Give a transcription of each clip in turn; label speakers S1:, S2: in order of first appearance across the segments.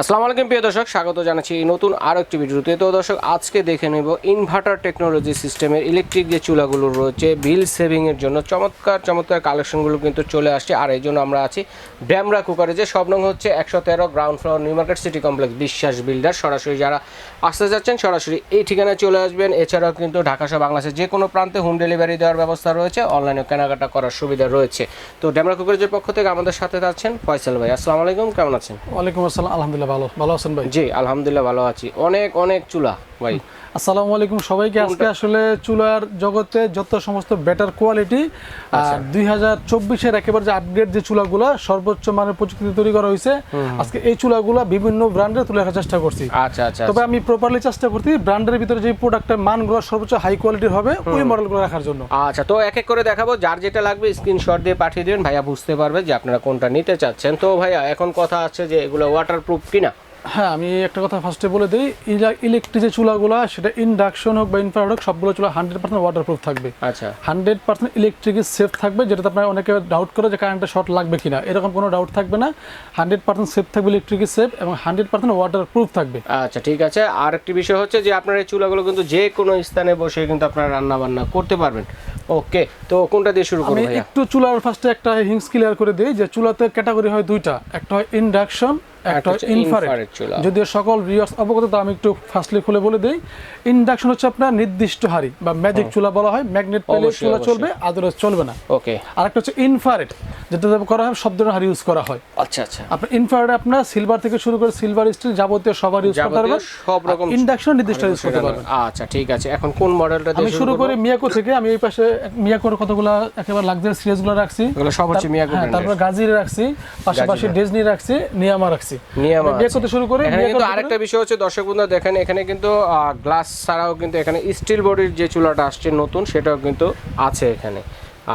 S1: আসসালামু আলাইকুম, প্রিয় দর্শক। স্বাগত জানাচ্ছি এই নতুন আরও একটি ভিডিওতে। তো দর্শক, আজকে দেখে নেব ইনভার্টার টেকনোলজি সিস্টেমের ইলেকট্রিক যে চুলাগুলো রয়েছে বিল সেভিংয়ের জন্য। চমৎকার চমৎকার কালেকশনগুলো কিন্তু চলে আসছে। আর এই জন্য আমরা আছি ড্যামরা কুকারে যে সব নং হচ্ছে একশো তেরো ground floor new market city complex Biswas builder সরাসরি যারা আসতে যাচ্ছেন, সরাসরি এই ঠিকানায় চলে আসবেন। এছাড়াও কিন্তু ঢাকা সহ বাংলাদেশের যে কোনো প্রান্তে হোম ডেলিভারি দেওয়ার ব্যবস্থা রয়েছে। অনলাইনে কেনাকাটা করার সুবিধা রয়েছে। তো ড্যামরা কুকারের পক্ষ থেকে আমাদের সাথে আছেন ফয়সাল ভাই। আসসালামু আলাইকুম, কেমন আছেন?
S2: ওয়ালাইকুম আসসালাম, আলহামদুলিল্লাহ ভালো ভালো আছেন ভাই?
S1: জি আলহামদুলিল্লাহ ভালো আছি। অনেক অনেক চুলা ভাই।
S2: আসসালামু আলাইকুম সবাইকে। আজকে আসলে চুলার জগতে যত সমস্ত বেটার কোয়ালিটি আর দুই হাজার চব্বিশের একেবারে যে আপডেট যে চুলাগুলো সর্বোচ্চ মানের প্রযুক্তি তৈরি করা হয়েছে আজকে এই চুলাগুলো বিভিন্ন ব্র্যান্ডের তুলে রাখার চেষ্টা করছি।
S1: আচ্ছা আচ্ছা
S2: তবে আমি প্রপারলি চেষ্টা করছি ব্র্যান্ডের ভিতরে যে প্রোডাক্টের মানগুলো সর্বোচ্চ হাই কোয়ালিটির হবে ওই মডেলগুলো রাখার জন্য।
S1: আচ্ছা তো এক এক করে দেখাবো। যার যেটা লাগবে স্ক্রিনশট দিয়ে পাঠিয়ে দিবেন। ভাইয়া বুঝতে পারবে যে আপনারা কোনটা নিতে চাচ্ছেন। তো ভাইয়া এখন কথা আছে যে এগুলো ওয়াটারপ্রুফ কিনা?
S2: হ্যাঁ আমি একটা কথা ফার্স্টে বলে দিই ইলেকট্রিক যে চুলাগুলো সেটা ইন্ডাকশন হোক বা ইনফ্রারেড হোক সবগুলো চুলা হান্ড্রেড পার্সেন্ট ওয়াটারপ্রুফ থাকবে।
S1: আচ্ছা।
S2: হান্ড্রেড পার্সেন্ট ইলেকট্রিক সেফ থাকবে যেটাতে আপনার অনেকে ডাউট করে যে কারেন্টে শর্ট লাগবে কিনা। এরকম কোনো ডাউট থাকবে না। হান্ড্রেড পার্সেন্ট সেফ থাকবে ইলেকট্রিক সেফ এবং হান্ড্রেড পার্সেন্ট ওয়াটার প্রুফ থাকবে।
S1: আচ্ছা ঠিক আছে। আর একটি বিষয় হচ্ছে যে আপনার এই চুলাগুলো কিন্তু যে কোনো স্থানে বসে কিন্তু আপনারা রান্না বান্না করতে পারবেন। ওকে তো কোনটা দিয়ে শুরু করব
S2: একটু চুলার ফার্স্টে একটা হিংস ক্লিয়ার করে দিই যে চুলাতে ক্যাটাগরি হয় দুইটা। একটা হয় ইন্ডাকশন একটা ইনফ্রারেড। যদিও সকল রিয়ার্স অবগত তা আমি একটু ফার্স্টলি খুলে বলে দিই। ইন্ডাকশন হচ্ছে আপনার নির্দিষ্ট হারি বা ম্যাজিক চুলা বলা হয়। ম্যাগনেট পেলে চুলা চলবে আদারওয়াইজ চলবে না।
S1: ওকে
S2: আরেকটা হচ্ছে ইনফ্রারেড যেটা করা হয় সব ধরনের হারি ইউজ করা হয়।
S1: আচ্ছা আচ্ছা।
S2: আপনার ইনফ্রারেড আপনার সিলভার থেকে শুরু করে সিলভার স্টিল যাবতীয় সবার ইউজ করতে পারবেন।
S1: সব রকম
S2: ইন্ডাকশন নির্দিষ্ট ইউজ করতে পারবেন।
S1: আচ্ছা ঠিক আছে। এখন কোন মডেলটা
S2: আমি শুরু করি মিয়াকো থেকে। আমি এই পাশে মিয়াকোর কতগুলো একেবারে লাক্সারি সিরিজগুলো রাখছি।
S1: এগুলো সব হচ্ছে মিয়াকো
S2: হ্যাঁ তারপর গাজির রাখছি পাশাপাশি ডেজনি রাখছি নিয়ামা রাখছি।
S1: নিয়ামা
S2: করতে শুরু করে
S1: এখানে কিন্তু আরেকটা বিষয় হচ্ছে দর্শক বন্ধুরা দেখেন এখানে কিন্তু গ্লাস ছাড়াও কিন্তু এখানে স্টিল বডির যে চুলাটা আসছে নতুন সেটাও কিন্তু আছে এখানে।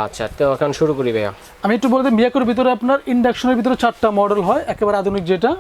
S1: আচ্ছা তো এখন শুরু করি ভাইয়া।
S2: আমি একটু বলে দিই মিয়াকোর ভিতরে আপনার ইন্ডাকশনের ভিতরে চারটা মডেল হয় একেবারে আধুনিক যেটা।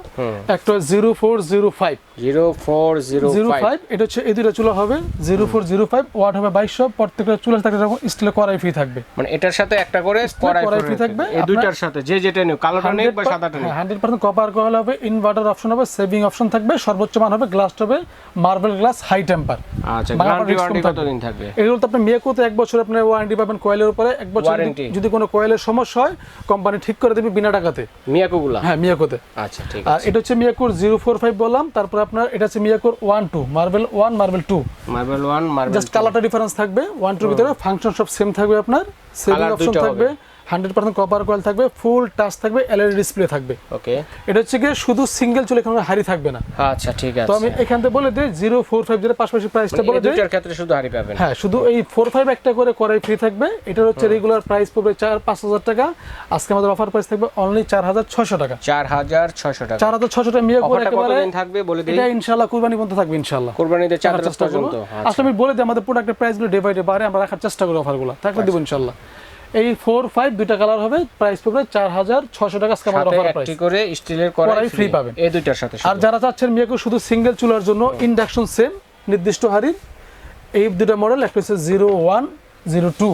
S2: একটা zero four zero five
S1: zero four zero
S2: zero
S1: five
S2: এটা হচ্ছে এই দুটো চুলা হবে zero four zero five watt হবে বাইশশো প্রত্যেকটা চুলা থাকবে এরকম স্টিলের কড়াই ফ্রি থাকবে।
S1: মানে এটার সাথে একটা করে কড়াই ফ্রি
S2: থাকবে,
S1: এই দুইটার সাথে যে যেটা নিও কালোটা নেই বা সাদাটা নেই
S2: হান্ড্রেড পার্সেন্ট কপার কয়েল হবে ইনভার্টার অপশন হবে সেভিং অপশন থাকবে সর্বোচ্চ মান হবে গ্লাস হবে মার্বেল গ্লাস হাই টেম্পার
S1: আচ্ছা গ্যারান্টি ওয়ারেন্টি
S2: থাকবে।
S1: কতদিন থাকবে?
S2: এগুলো তো আপনার মেয়েকোতে এক বছর আপনার ওয়ারেন্টি পাবেন কয়েলের উপরে এক বছর যদি- কোনো কয়েলের সমস্যা হয় কোম্পানি ঠিক করে দেবে বিনা টাকাতে।
S1: মিয়াকোগুলা?
S2: হ্যাঁ মিয়াকোতে।
S1: আচ্ছা ঠিক
S2: আর এটা হচ্ছে মিয়াকোর জিরো ফোর ফাইভ বললাম তারপর আপনার এটা হচ্ছে মিয়াকোর one two marble one marble two.
S1: Marble one marble
S2: just কালারটা ডিফারেন্স থাকবে ওয়ান টুর ভিতরে ফাংশন সব সেম থাকবে আপনার সেভিং অপশন থাকবে। হান্ড্রেড পার্সেন্ট কপার কয়েল থাকবে ফুল টাচ থাকবে এলইডি ডিসপ্লে থাকবে।
S1: ওকে।
S2: এটা হচ্ছে গিয়ে শুধু সিঙ্গেল চলে এখানে হারি থাকবে না।
S1: আচ্ছা ঠিক আছে তো
S2: আমি এখান থেকে বলে দিই জিরো ফোর ফাইভ যেটা পাশাপাশি প্রাইসটা
S1: মানে
S2: বলে দিই।
S1: দুইটার ক্ষেত্রে শুধু হারি পাবেন।
S2: হ্যাঁ শুধু এই ফোর ফাইভ একটা করে করাই ফ্রি থাকবে। এটার হচ্ছে রেগুলার প্রাইস পড়বে চার পাঁচ হাজার টাকা। আজকে আমাদের অফার প্রাইস থাকবে অনলি চার হাজার ছশো টাকা।
S1: চার হাজার ছয়শো টাকা।
S2: চার হাজার ছশো টাকা মিয়া করে একেবারে
S1: থাকবে বলে দিই?
S2: এটা ইনশাল্লাহ কুরবানি পর্যন্ত থাকবে ইনশাল্লাহ
S1: কোরবানিতে চার রাত
S2: চেষ্টা
S1: পর্যন্ত। আচ্ছা।
S2: আসলে আমি বলে দিই আমাদের প্রোডাক্টের প্রাইসগুলো ডে বাই ডে বাড়ে আমরা রাখার চেষ্টা করি অফারগুলো থাকলে দেবো ইনশাল্লাহ এই ফোর ফাইভ দুইটা কালার হবে। প্রাইস পড়বে চার হাজার ছশো টাকা আজকে আমাদের অফার প্রাইস
S1: করে স্টিলের কড়াই ফ্রি
S2: পাবেন।
S1: এই দুইটার সাথে
S2: আর যারা চাচ্ছেন মিয়াকো শুধু সিঙ্গেল চুলার জন্য ইন্ডাকশন সেম নির্দিষ্ট হারির এই দুটো মডেল একটা হচ্ছে zero one zero two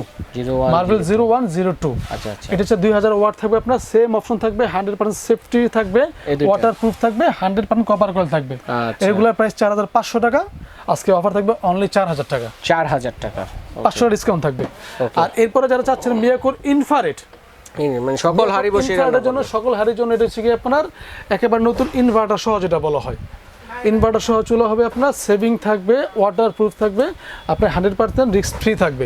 S2: marble zero one zero two
S1: আচ্ছা আচ্ছা।
S2: এটা হচ্ছে দুই হাজার ওয়াট থাকবে আপনার সেম অপশন থাকবে হান্ড্রেড পার্সেন্ট সেফটি থাকবে ওয়াটার প্রুফ থাকবে হান্ড্রেড পার্সেন্ট কপার কয়েল থাকবে।
S1: আচ্ছা।
S2: রেগুলার প্রাইস চার হাজার পাঁচশো টাকা আজকে অফার থাকবে অনলি চার হাজার টাকা।
S1: চার হাজার টাকা।
S2: পাঁচশো ডিসকাউন্ট থাকবে। আর এরপরে যারা চাচ্ছেন মিয়াকোর ইনফারেট
S1: মানে সকল হাড়ি বসে
S2: জন্য সকল হারির জন্য এটা হচ্ছে কি আপনার একেবারে নতুন ইনভার্টার সহ যেটা বলা হয়। ইনভার্টার সহ চুলা হবে আপনার সেভিং থাকবে ওয়াটার প্রুফ থাকবে আপনার হান্ড্রেড পার্সেন্ট রিস্ক ফ্রি থাকবে।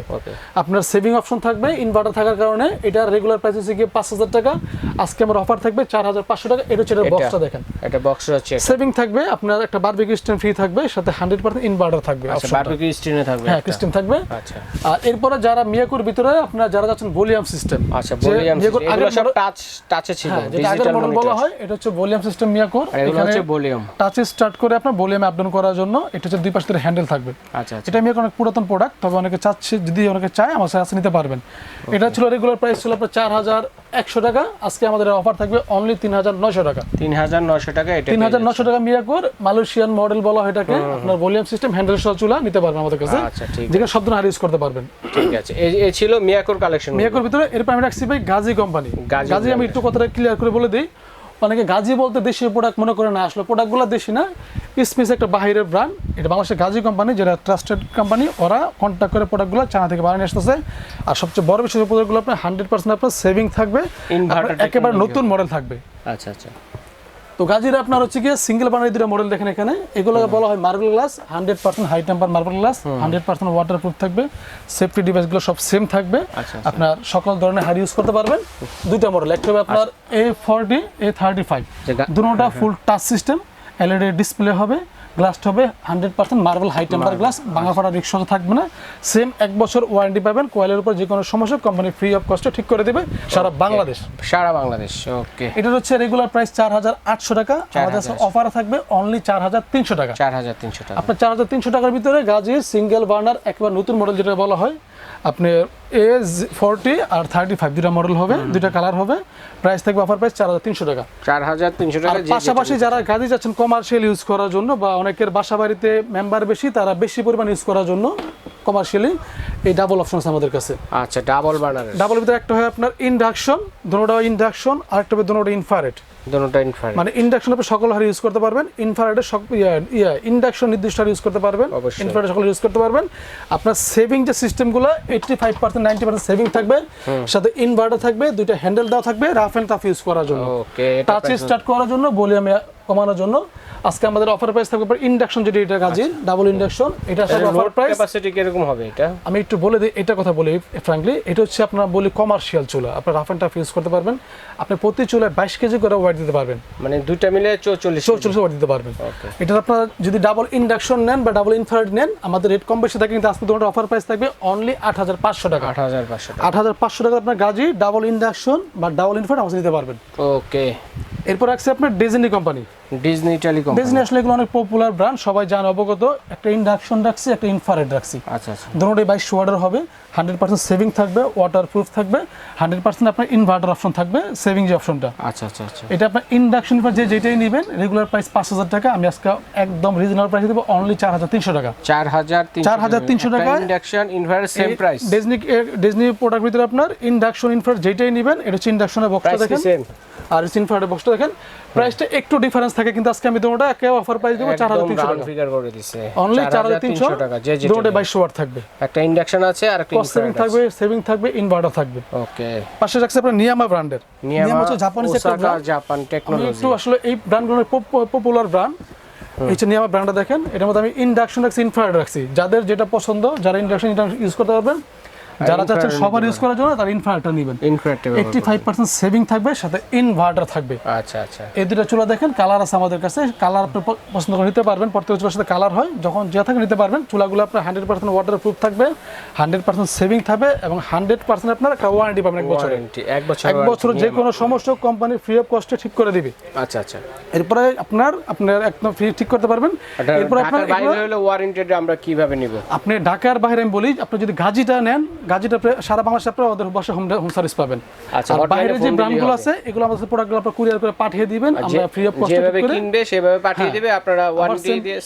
S2: আপনার সেভিং অপশন থাকবে ইনভার্টার থাকার কারণে এটার রেগুলার প্রাইস হচ্ছে গিয়ে পাঁচ হাজার টাকা। আজকে আমার অফার থাকবে চার হাজার পাঁচশো টাকা। এটা হচ্ছে
S1: এটা-
S2: বক্সটা দেখেন।
S1: এটা বক্স হচ্ছে
S2: সেভিং থাকবে আপনার একটা বারবিকিউ স্ট্যান্ড ফ্রি থাকবে সাথে হান্ড্রেড পার্সেন্ট ইনভার্টার থাকবে
S1: আচ্ছা বারবিকিউ স্টিনে থাকবে
S2: হ্যাঁ। সিস্টেম থাকবে।
S1: আচ্ছা।
S2: আর এরপরে যারা মিয়াকুর ভিতরে আপনার যারা যাচ্ছেন ভলিউম সিস্টেম
S1: আচ্ছা ভলিউম এগুলো
S2: আগের
S1: সব টাচ টাচে ছিল
S2: হ্যাঁ যেটা আগের মডেল বলা হয় এটা হচ্ছে ভলিউম সিস্টেম মিয়াকুর।
S1: এগুলো হচ্ছে ভলিউম
S2: টাচে স্টার্ট করে আপনার ভলিউম আপ ডাউন করার জন্য এটা হচ্ছে দুই পাশ থেকে হ্যান্ডেল থাকবে।
S1: আচ্ছা আচ্ছা।
S2: এটা আমি অনেক পুরাতন প্রোডাক্ট তবে অনেকে চাচ্ছে যদি অনেকে চায় আমার কাছে নিতে পারবেন। এটা ছিল রেগুলার প্রাইস ছিল আপনার চার হাজার একশো টাকা। আজকে আমাদের অফার থাকবে অনলি তিন হাজার নয়শো টাকা।
S1: তিন হাজার নয়শো টাকা এটা
S2: তিন হাজার নশো টাকা মিয়াকোর মালয়েশিয়ান মডেল বলা হয় এটাকে আপনার ভলিউম সিস্টেম হ্যান্ডেল সহ চুলা নিতে পারবেন আমাদের কাছে।
S1: আচ্ছা ঠিক
S2: যেখানে সব ধরনের ইউজ করতে পারবেন।
S1: ঠিক আছে। এই ছিল মিয়াকোর কালেকশন
S2: মিয়াকোর ভিতরে এরপর আমি রাখছি ভাই গাজী কোম্পানি
S1: গাজী
S2: আমি একটু কথাটা ক্লিয়ার করে বলে দিই। অনেকে গাজী বলতে দেশীয় প্রোডাক্ট মনে করে না আসলে প্রোডাক্টগুলো দেশি না। স্মিস একটা বাহিরের ব্র্যান্ড এটা বাংলাদেশের গাজী কোম্পানি যেটা ট্রাস্টেড কোম্পানি ওরা কন্ট্যাক্ট করে প্রোডাক্টগুলো চায়না থেকে বানিয়ে আসতেছে। আর সবচেয়ে বড় বিষয় প্রোডাক্টগুলো আপনার হান্ড্রেড পার্সেন্ট আপনার সেভিং থাকবে। একেবারে নতুন মডেল থাকবে।
S1: আচ্ছা আচ্ছা।
S2: তো গাজির আপনার হচ্ছে গিয়ে সিঙ্গেল বানারি দুটো মডেল দেখেন এখানে। এগুলোকে বলা হয় marble glass hundred percent high temper marble glass hundred percent waterproof থাকবে সেফটি ডিভাইসগুলো সব সেম থাকবে।
S1: আচ্ছা,
S2: আপনার সকল ধরনের হাড় ইউজ করতে পারবেন। দুইটা মডেল একটা হবে আপনার A forty A thirty five দুটা full touch system LED display হবে। গ্লাসটা হবে hundred percent marble high temper glass ভাঙা ফাটা রিক্সা থাকবে না। সেম এক বছর ওয়ারেন্টি পাবেন কোয়েলের উপর যে কোনো সমস্যা কোম্পানি ফ্রি অফ কস্টে ঠিক করে দেবে সারা বাংলাদেশ।
S1: সারা বাংলাদেশ ওকে
S2: এটা হচ্ছে রেগুলার প্রাইস চার হাজার আটশো টাকা আমাদের
S1: 4,800
S2: অফার থাকবে অনলি চার হাজার তিনশো টাকা।
S1: চার হাজার তিনশো টাকা।
S2: আপনার চার হাজার তিনশো টাকার ভিতরে গাজির সিঙ্গেল বার্নার একবার নতুন মডেল যেটা বলা হয় আপনার এ ফোরটি আর থার্টি ফাইভ দুটা মডেল হবে দুটা কালার হবে। প্রাইস থাকবে অফার প্রাইস চার হাজার তিনশো টাকা।
S1: চার হাজার তিনশো টাকা
S2: পাশাপাশি যারা গাড়ি যাচ্ছেন কমার্শিয়াল ইউজ করার জন্য বা অনেকের বাসা বাড়িতে মেম্বার বেশি তারা বেশি পরিমাণ ইউজ করার জন্য কমার্শিয়ালি এই ডাবল অপশন আছে আমাদের কাছে।
S1: আচ্ছা ডাবল বার্নারের
S2: ডাবল ভিতরে একটা হয় আপনার ইন্ডাকশন দুটোটা ইন্ডাকশন আর একটা হবে দুটোটা ইনফারেট
S1: ইনফারেন্ট
S2: মানে ইন্ডাকশন আপনি সকল হারে ইউজ করতে পারবেন ইনফ্রারেডের সব ইয়া ইন্ডাকশন নির্দিষ্ট হারে ইউজ করতে পারবেন। ইনফ্রারেড সকল ইউজ করতে পারবেন। আপনার সেভিং যে সিস্টেমগুলো eighty five percent ninety percent saving থাকবে সাথে ইনভার্টার থাকবে দুইটা হ্যান্ডেল দেওয়া থাকবে রাফ টাফ ইউজ করার জন্য।
S1: ওকে
S2: টাচ স্টার্ট করার জন্য ভলিউমে কমানোর জন্য। আজকে আমাদের অফার প্রাইস থাকবে ইন্ডাকশন যেটা এটা কাজে ডাবল ইন্ডাকশন এটা আসলে অফার প্রাইস
S1: ক্যাপাসিটি কীরকম হবে এটা?
S2: আমি একটু বলে দিই এটা কথা বলি ফ্রাঙ্কলি এটা হচ্ছে আপনার বলি কমার্শিয়াল চুলা আপনার রাফ অ্যান্ড টাফ ইউজ করতে পারবেন। আপনি প্রতি চুলায় বাইশ কেজি করে ওয়াট দিতে পারবেন।
S1: মানে দুইটা মিলে চৌচল্লিশ
S2: চৌচল্লিশ ওয়াট দিতে পারবেন। এটা আপনার যদি ডাবল ইন্ডাকশন নেন বা ডাবল ইনফ্রারেড নেন আমাদের রেট কম বেশি থাকে কিন্তু আজকে তোমার অফার প্রাইস থাকবে অনলি আট হাজার পাঁচশো টাকা।
S1: আট হাজার পাঁচশো টাকা।
S2: আট হাজার পাঁচশো টাকা আপনার গাজি ডাবল ইন্ডাকশন বা ডাবল ইনফ্রারেড আমাদের দিতে পারবেন।
S1: ওকে
S2: এরপর আছে আপনার Disney company
S1: Disney telecom
S2: Disney আসলে এগুলো অনেক পপুলার ব্র্যান্ড সবাই জানে অবগত। একটা ইন্ডাকশন রাখছি একটা ইনফ্রারেড রাখছি।
S1: আচ্ছা আচ্ছা।
S2: দুটোই বাইশ ওয়াটার হবে হান্ড্রেড পার্সেন্ট সেভিং থাকবে ওয়াটার প্রুফ থাকবে হান্ড্রেড পার্সেন্ট আপনার ইনভার্টার অপশন থাকবে সেভিং যে অপশনটা
S1: আচ্ছা আচ্ছা আচ্ছা।
S2: এটা আপনার ইন্ডাকশন পর যে যেটাই নেবেন রেগুলার প্রাইস পাঁচ হাজার টাকা। আমি আজকে একদম রিজনেবল প্রাইস দেবো অনলি চার হাজার তিনশো টাকা।
S1: চার হাজার চার
S2: 4,300 টাকা
S1: induction inverter same price
S2: Disney Disney product ভিতরে আপনার ইন্ডাকশন ইনফ্রার যেটাই নেবেন এটা হচ্ছে ইন্ডাকশনের বক্সটা দেখেন। আর ইনফ্রারের বক্সটা দেখেন প্রাইসটা একটু ডিফারেন্স থাকে কিন্তু আজকে আমি তোমাটা একে অফার প্রাইস দেবো চার হাজার তিনশো টাকা।
S1: ফিগার করে দিছে।
S2: অনলি চার হাজার তিনশো
S1: টাকা যে
S2: দুটোটা বাইশশো ওয়াট থাকবে।
S1: একটা ইন্ডাকশন আছে আর একটা
S2: সেভিং থাকবে সেভিং থাকবে ইনভার্টার থাকবে।
S1: ওকে
S2: পাশে রাখছে আপনার নিয়ামা ব্র্যান্ডের নিয়ামা হচ্ছে জাপানিজ একটা
S1: ওসাকা
S2: ব্র্যান্ড
S1: জাপান টেকনোলজি
S2: একটু আসলে এই ব্র্যান্ডগুলোর পপুলার ব্র্যান্ড এই যে নিয়ামা ব্র্যান্ডটা দেখেন এটার মধ্যে আমি ইন্ডাকশন রাখছি ইনফ্রারেড রাখছি। যাদের যেটা পছন্দ যারা ইন্ডাকশন ইউজ করতে পারবেন যারা চাচ্ছেন সবার ইউজ করার জন্য তারা ইনফ্রারেডটা নেবেন। ফাইভ পার্সেন্ট সেভিং থাকবে সাথে ইনভার্টার থাকবে।
S1: আচ্ছা আচ্ছা।
S2: এই দুটো চুলা দেখেন কালার আছে আমাদের কাছে কালার আপনি পছন্দ করে নিতে পারবেন প্রত্যেক চুলার সাথে কালার হয়। যখন যে থাকে নিতে পারবেন চুলাগুলো আপনার হান্ড্রেড পার্সেন্ট ওয়াটার প্রুফ থাকবে হান্ড্রেড পার্সেন্ট সেভিং থাকবে এবং হান্ড্রেড পার্সেন্ট আপনার একটা ওয়ারেন্টি পাবেন এক বছরের।
S1: ওয়ারেন্টি এক বছর
S2: এক বছর যে কোনো সমস্যা কোম্পানি ফ্রি অফ কস্টে ঠিক করে দিবে।
S1: আচ্ছা আচ্ছা।
S2: এরপরে আপনার আপনার একদম ফ্রি ঠিক করতে পারবেন।
S1: এটা
S2: এরপর আপনার
S1: বাইরে হলে ওয়ারেন্টিটা আমরা কীভাবে নিব?
S2: আপনি ঢাকার বাইরে আমি বলি আপনি যদি গাজিটা নেন গাজিটা সারা বাংলাদেশে আপনারা আমাদের বাসা হোম হোম সার্ভিস পাবেন।
S1: আচ্ছা,
S2: বাইরে যে ব্র্যান্ডগুলো আছে এগুলো আমাদের প্রোডাক্টগুলো আপনার কুরিয়ার করে পাঠিয়ে দিবেন। আমরা ফ্রি অফ কস্টে
S1: যেভাবে কিনবে সেভাবে পাঠিয়ে
S2: হ্যাঁ।
S1: দিবে আপনারা ওয়ারেন্টি দিয়ে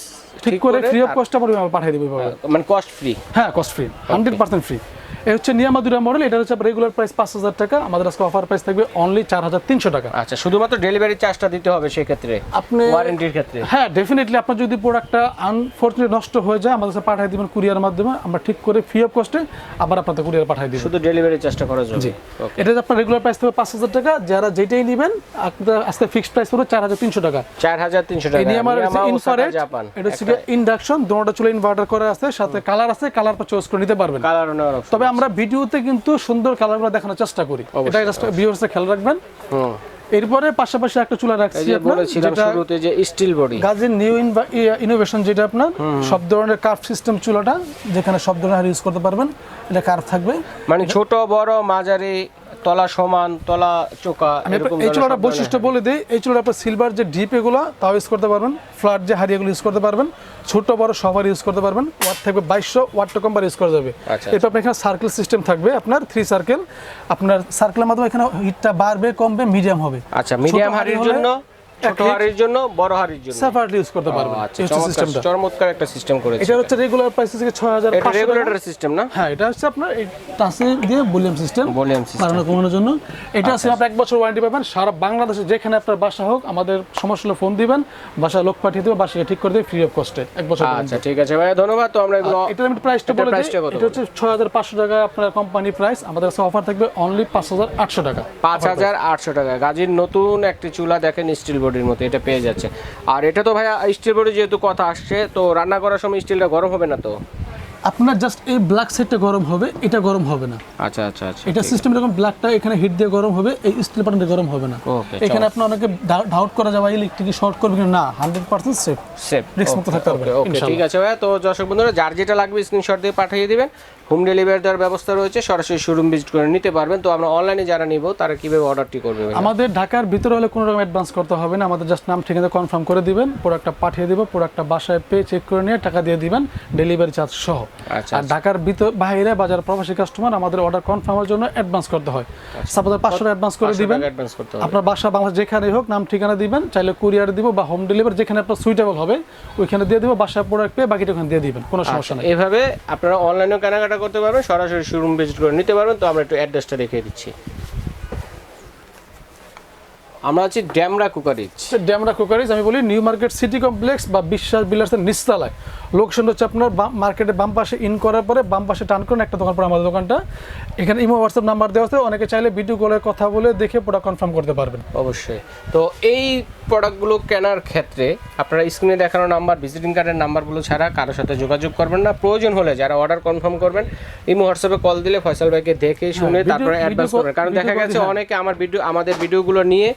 S2: ঠিক করে ফ্রি অফ কস্টে আমরা পাঠিয়ে দিবে
S1: মানে কস্ট ফ্রি
S2: হ্যাঁ cost free hundred percent free হচ্ছে নিয়ামা দুরা মডেল এটা হচ্ছে রেগুলার প্রাইস পাঁচ হাজার টাকা আমাদের আজকে অফার প্রাইস থাকবে অনলি চার হাজার তিনশো টাকা।
S1: আচ্ছা শুধুমাত্র ডেলিভারি চার্জটা দিতে হবে সেক্ষেত্রে
S2: আপনি
S1: ওয়ারেন্টির ক্ষেত্রে?
S2: হ্যাঁ ডেফিনেটলি আপনার যদি প্রোডাক্টটা আনফর্চুনেট নষ্ট হয়ে যায় আমাদের কাছে পাঠিয়ে দিবেন কুরিয়ার মাধ্যমে আমরা ঠিক করে ফ্রি অফ কস্টে আবার আপনাদের কুরিয়ার পাঠিয়ে দিব।
S1: শুধু ডেলিভারি চার্জটা খরচ হবে?
S2: জি। এটা আপনার রেগুলার প্রাইস থাকবে পাঁচ হাজার টাকা যারা যেটাই নেবেন আপনার আজকে ফিক্সড প্রাইস চার হাজার তিনশো টাকা।
S1: চার হাজার তিনশো টাকা। জাপান
S2: এটা হচ্ছে ইন্ডাকশন চলে ইনভার্টার করা আছে সাথে কালার আছে কালার চয়েস করে নিতে পারবেন।
S1: কালার
S2: তবে আমরা ভিডিওতে কিন্তু সুন্দর কালারগুলো দেখানোর চেষ্টা করি। এটা জাস্ট ভিউয়ার্সে খেয়াল রাখবেন। এরপরে পাশাপাশি একটা চুলা রাখছি
S1: শুরুতে যে স্টিল বডি
S2: গাজের নিউ ইনোভেশন যেটা আপনার সব ধরনের কার্ভ সিস্টেম চুলাটা যেখানে সব ধরনের ইউজ করতে পারবেন এটা কার্ভ থাকবে।
S1: মানে ছোট বড় মাঝারি তলা সমান তলা চোকা
S2: এই চুলাটা বৈশিষ্ট্য বলে দিই এই চুলাটা আপনার সিলভার যে ডিপ এগুলো তাও ইউজ করতে পারবেন। ফ্ল্যাট যে হারিয়ে ইউজ করতে পারবেন ছোট বড় সবার ইউজ করতে পারবেন। ওয়াট থাকবে বাইশশো ওয়াট কম্বার ইউজ করা যাবে। এটা আপনার এখানে সার্কেল সিস্টেম থাকবে আপনার থ্রি সার্কেল আপনার সার্কেলের মাধ্যমে এখানে হিটটা বাড়বে কমবে মিডিয়াম হবে।
S1: আচ্ছা মিডিয়াম
S2: হারির
S1: হাড়ির জন্য ছোট হাড়ির জন্য বড় হাড়ির জন্য।
S2: সেপারেটলি ইউজ করতে পারবেন।
S1: আচ্ছা
S2: এই হচ্ছে
S1: চমৎকার
S2: সিস্টেমটা
S1: চমৎকার একটা সিস্টেম করেছে
S2: এটা হচ্ছে রেগুলার প্রাইস থেকে ছয় হাজার
S1: এটা রেগুলেটর সিস্টেম না?
S2: হ্যাঁ এটা হচ্ছে আপনার এই টাচে দিয়ে ভলিউম সিস্টেম
S1: ভলিউম সিস্টেম
S2: বাড়ানো কমানোর জন্য। এটা আছে আপনি এক বছর ওয়ারেন্টি পাবেন। সারা বাংলাদেশে যেখানে আপনার বাসা হোক আমাদের সমস্যা হলে ফোন দিবেন। লোক পাঠিয়ে দেবে ঠিক করে দেবে ফ্রি অফ কস্টে এক বছর
S1: আচ্ছা ঠিক আছে ভাইয়া ধন্যবাদ। তো আমরা এগুলো
S2: এটার আমি প্রাইসটা বলে দিই। এটা হচ্ছে ছয় হাজার পাঁচশো টাকা আপনার কোম্পানি প্রাইস আমাদের কাছে অফার থাকবে অনলি পাঁচ হাজার আটশো টাকা।
S1: পাঁচ হাজার আটশো টাকা। গাজীর নতুন একটি চুলা দেখেন স্টিল বডির মতো এটা পেয়ে যাচ্ছে। আর এটা তো ভাইয়া স্টিল বডি যেহেতু কথা আসছে তো রান্না করার সময় স্টিলটা গরম হবে না তো?
S2: আপনার জাস্ট এই ব্ল্যাক সেটটা গরম হবে এটা গরম হবে না।
S1: আচ্ছা আচ্ছা আচ্ছা
S2: এটা সিস্টেম এরকম ব্ল্যাকটা এখানে হিট দিয়ে গরম হবে এই স্টিল বাটনটা গরম হবে না।
S1: ওকে
S2: এখানে আপনি অনেকে ডাউট করা যাবে ইলেকট্রিক শর্ট করবে কিনা না hundred percent safe
S1: safe
S2: Risk মুক্ত থাকতে হবে
S1: ওকে ঠিক আছে ভাইয়া। তো দর্শক বন্ধুরা যার যেটা লাগবে স্ক্রিনশট দিয়ে পাঠিয়ে দিবেন। হোম ডেলিভারি দেওয়ার ব্যবস্থা রয়েছে সরাসরি শোরুম ভিজিট করে নিতে পারবেন। তো আমরা অনলাইনে যারা নিব তারা কীভাবে অর্ডারটি করবে
S2: আমাদের ঢাকার ভিতরে হলে কোনো রকম অ্যাডভান্স করতে হবে না। আমাদের জাস্ট নাম ঠিকানা কনফার্ম করে দিবেন প্রোডাক্টটা পাঠিয়ে দিব প্রোডাক্টটা বাসায় পেয়ে চেক করে নিয়ে টাকা দিয়ে দিবেন ডেলিভারি চার্জ সহ।
S1: আচ্ছা,
S2: আর ঢাকার ভিতর বাইরে বাজার প্রবাসী কাস্টমার আমাদের অর্ডার কনফার্মের জন্য অ্যাডভান্স করতে হয়। সাপোজ পাঁচশো অ্যাডভান্স করে
S1: 500
S2: দিবেন।
S1: অ্যাডভান্স করতে হবে।
S2: আপনার বাসা বাংলাদেশ যেখানেই হোক নাম ঠিকানা দিবেন চাইলে কুরিয়ার দিব বা হোম ডেলিভারি যেখানে আপনার সুইটেবল হবে ওইখানে দিয়ে দিব বাসায় প্রোডাক্ট পেয়ে বাকিটা ওখানে দিয়ে দিবেন কোনো সমস্যা নেই।
S1: এভাবে আপনারা অনলাইনেও কেনাকাটা করতে পারবেন সরাসরি শোরুম ভিজিট করে নিতে পারবেন। তো আমরা একটু অ্যাড্রেসটা দেখিয়ে দিচ্ছি। আমরা আছি ড্যামরা কুকারিজ।
S2: ড্যামরা কুকারিজ আমি বলি নিউ মার্কেট সিটি কমপ্লেক্স বা বিশ্বাস বিলাসের নিচতলায়। লোকেশন হচ্ছে আপনার মার্কেটে বাম পাশে ইন করার পরে বাম পাশে টান করুন একটা দোকান পরে আমাদের দোকানটা। এখানে ইমো হোয়াটসঅ্যাপ নাম্বার দেওয়া আছে অনেকে চাইলে ভিডিও কলের কথা বলে দেখে প্রোডাক্ট কনফার্ম করতে পারবেন।
S1: অবশ্যই। তো এই প্রোডাক্টগুলো কেনার ক্ষেত্রে আপনারা স্ক্রিনে দেখানো নাম্বার ভিজিটিং কার্ডের নাম্বারগুলো ছাড়া কারোর সাথে যোগাযোগ করবেন না। প্রয়োজন হলে যারা অর্ডার কনফার্ম করবেন ইমো হোয়াটসঅ্যাপে কল দিলে ফয়সাল ভাইকে দেখে শুনে তারপরে অ্যাডভান্স করবেন। কারণ দেখা গেছে
S2: হ্যাঁ।
S1: অনেকে আমার ভিডিও আমাদের ভিডিওগুলো নিয়ে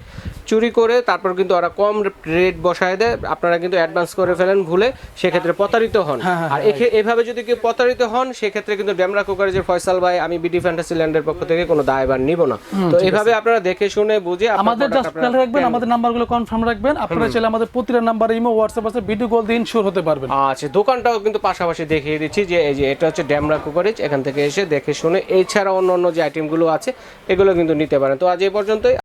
S1: চুরি করে তারপর কিন্তু ওরা কম রেট বসায় দেয় আপনারা কিন্তু অ্যাডভান্স করে ফেলেন ভুলে সেক্ষেত্রে প্রতারিত হন।
S2: হ্যাঁ, হ্যাঁ,
S1: আর এভাবে যদি কেউ প্রতারিত হন সেক্ষেত্রে কিন্তু ড্যামরা কুকারেজের ফয়সাল ভাই আমি বিডি ফ্যান্টাসি ল্যান্ডের পক্ষ থেকে কোনো দায়ভার নিব না। তো এভাবে আপনারা দেখে শুনে বুঝে
S2: আমাদের জাস্ট খেয়াল রাখবেন আমাদের নাম্বারগুলো কনফার্ম রাখবেন। আপনারা চাইলে আমাদের প্রতিটা নাম্বার ইমো হোয়াটসঅ্যাপ আছে ভিডিও কল দিয়ে ইনশিওর হতে পারবেন।
S1: আচ্ছা দোকানটাও কিন্তু পাশাপাশি দেখিয়ে দিচ্ছি যে এই যে এটা হচ্ছে ড্যামরা কুকারিজ এখান থেকে এসে দেখে শুনে এছাড়া অন্য অন্য যে আইটেমগুলো আছে এগুলো কিন্তু নিতে পারেন। তো আজ এই পর্যন্তই।